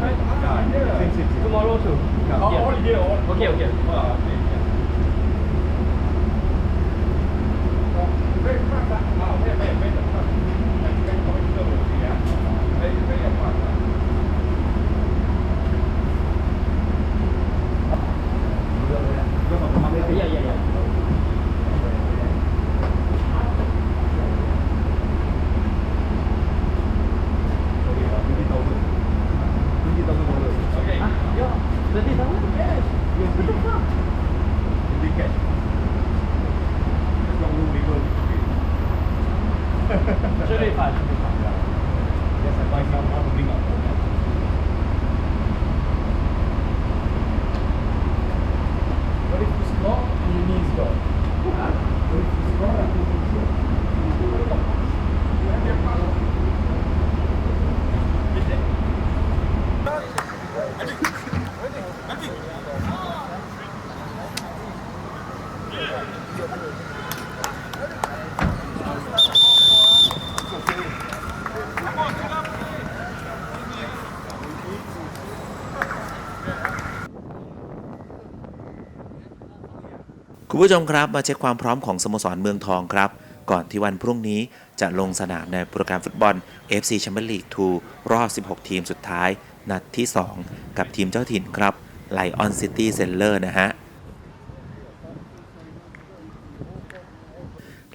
Yeah, yeah. Tomorrow too. Yeah. All year. All okay, okay. ช่วยด้วยฝ่าย Yes, I find some more to bring up. What คุณผู้ชมครับมาเช็คความพร้อมของสโมสรเมืองทองครับ ก่อนที่วันพรุ่งนี้จะลงสนามในโปรแกรมฟุตบอล FC Champions League 2รอบ 16 ทีมสุดท้าย นัดที่ 2 กับทีมเจ้าถิ่นครับ Lion City s e l l e r นะฮะ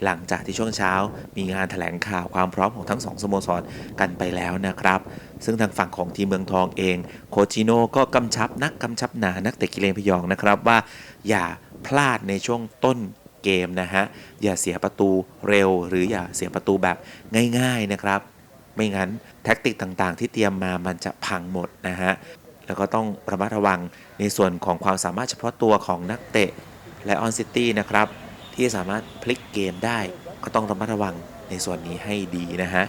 หลังจากที่ช่วงเช้ามีงานถแถลงข่าวความพร้อมของทั้งสองสโมสรกันไปแล้วนะครับ ซึ่งทางฝั่งของทีมเมืองทองเอง โคชจิโน่ก็กำชับนักกำชับหนานักเตะกิเลนพยองนะครับว่าอย่า พลาดในช่วงต้นเกมนะฮะ อย่าเสียประตูเร็ว หรืออย่าเสียประตูแบบง่ายๆนะครับ ไม่งั้นแท็กติกต่างๆ ที่เตรียมมามันจะพังหมดนะฮะ แล้วก็ต้องระมัดระวังในส่วนของความสามารถเฉพาะตัวของนักเตะและออนซิตี้นะครับ ที่สามารถพลิกเกมได้ก็ต้องระมัดระวังในส่วนนี้ให้ดีนะฮะ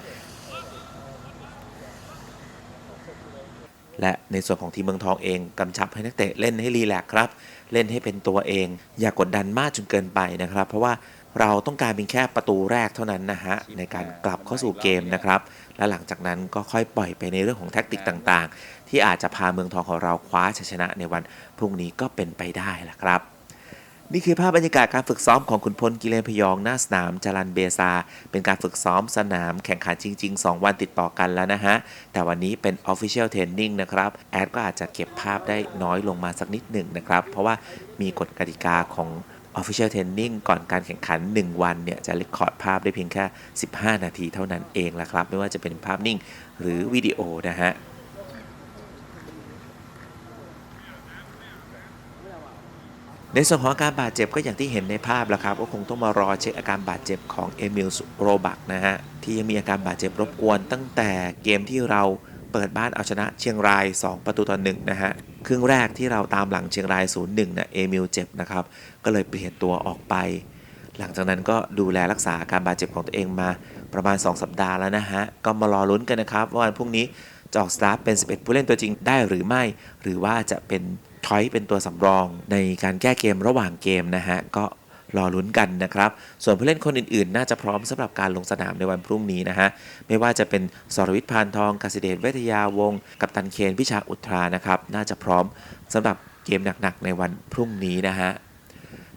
และในส่วนของทีมเมืองทองเองกำชับให้นักเตะเล่นให้รีแลกครับ เล่นให้เป็นตัวเอง อย่ากดดันมากจนเกินไปนะครับ เพราะว่าเราต้องการเพียงแค่ประตูแรกเท่านั้นนะฮะ ในการกลับเข้าสู่เกมนะครับ และหลังจากนั้นก็ค่อยปล่อยไปในเรื่องของแท็กติกต่างๆ ที่อาจจะพาเมืองทองของเราคว้าชัยชนะในวันพรุ่งนี้ก็เป็นไปได้ละครับ นี่คือภาพบรรยากาศการฝึกซ้อมของขุนพลกิเลนพยองหน้าสนามจรันเบซา เป็นการฝึกซ้อมสนามแข่งขันจริง ๆ 2 วันติดต่อกันแล้วนะฮะ แต่วันนี้เป็น Official Training นะครับ แอดก็อาจจะเก็บภาพได้น้อยลงมาสักนิดหนึ่งนะครับ เพราะว่ามีกฎกติกาของ Official Training ก่อนการแข่งขัน 1 วันเนี่ย จะรคคอร์ดภาพได้เพียงแค่ 15 นาทีเท่านั้นเองละครับ ไม่ว่าจะเป็นภาพนิ่งหรือวิดีโอนะฮะ ในส่วนของอาการบาดเจ็บก็อย่างที่เห็นในภาพแล้วครับก็คงต้องมารอเช็คอาการบาดเจ็บของเอมิลโรบักนะฮะที่ยังมีอาการบาดเจ็บรบกวน ตั้งแต่เกมที่เราเปิดบ้านเอาชนะเชียงราย 2 ประตูต่อหนึ่งนะฮะครึ่งแรกที่เราตามหลังเชียงราย 0-1นะเอมิลเจ็บนะครับก็เลยเปลี่ยนตัวออกไป หลังจากนั้นก็ดูแลรักษาการบาดเจ็บของตัวเองมาประมาณ 2 สัปดาห์แล้วนะฮะก็มารอลุ้นกันนะครับว่าวันพรุ่งนี้จะออกสตาร์เป็น 11 ผู้เล่นตัวจริงได้หรือไม่ หรือว่าจะเป็น ทอยเป็นตัวสำรองในการแก้เกมระหว่างเกมนะฮะ ก็รอลุ้นกันนะครับ ส่วนผู้เล่นคนอื่นๆ น่าจะพร้อมสำหรับการลงสนามในวันพรุ่งนี้นะฮะ ไม่ว่าจะเป็นสรวิทย์พานทองกสิเดชเวทยาวง กับตันเคนพิชาอุทรานะครับ น่าจะพร้อมสำหรับเกมหนักๆ ในวันพรุ่งนี้นะฮะ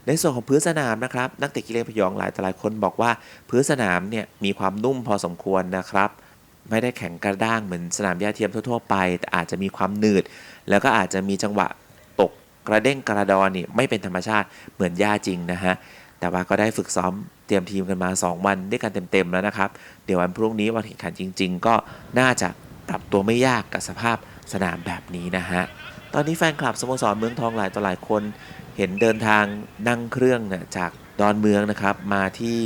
ในส่วนของพื้นสนามนะครับ นักเตะกิเลนพยองหลายต่หลายคนบอกว่าพื้นสนามเนี่ยมีความนุ่มพอสมควรนะครับ ไม่ได้แข็งกระด้างเหมือนสนามหญ้าเทียมทั่วๆไป แต่อาจจะมีความหนืด แล้วก็อาจจะมีจังหวะ กระเด้งกระดอนนี่ไม่เป็นธรรมชาติเหมือนหญ้าจริงนะฮะแต่ว่าก็ได้ฝึกซ้อมเตรียมทีมกันมา 2 วันด้วยกันเต็มๆแล้วนะครับ เดี๋ยววันพรุ่งนี้วันแข่งขันจริง ๆ ก็น่าจะปรับตัวไม่ยากกับสภาพสนามแบบนี้นะฮะตอนนี้แฟนคลับสโมสรเมืองทองหลายต่อหลายคน เห็นเดินทางนั่งเครื่องเนี่ยจากดอนเมืองนะครับมาที่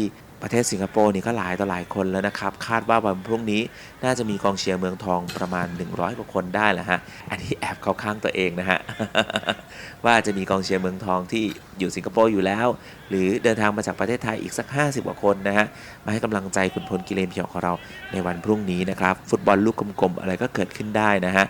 ประเทศสิงคโปร์นี่ก็หลายต่อหลายคนแล้วนะครับ คาดว่าวันพรุ่งนี้น่าจะมีกองเชียร์เมืองทองประมาณ 100กว่าคนได้แหละฮะ อันนี้แอบเข้าข้างตัวเองนะฮะ ว่าจะมีกองเชียร์เมืองทองที่อยู่สิงคโปร์อยู่แล้ว หรือเดินทางมาจากประเทศไทยอีกสัก 50กว่าคนนะฮะ มาให้กำลังใจคุณพลกิเลนเพียองของเราในวันพรุ่งนี้นะครับ ฟุตบอลลูกกลมๆอะไรก็เกิดขึ้นได้นะฮะ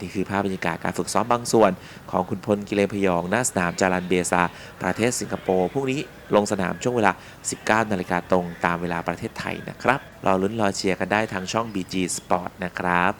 นี่คือภาพบรรยากาศการฝึกซ้อมบางส่วน ของคุณพลกิเลนพยองหน้าสนามจารันเบซา ประเทศสิงคโปร์พรุ่งนี้ลงสนามช่วงเวลา 19 นาฬิกาตรงตามเวลาประเทศไทยนะครับรอลุ้นรอเชียร์กันได้ทางช่อง BG Sport นะครับ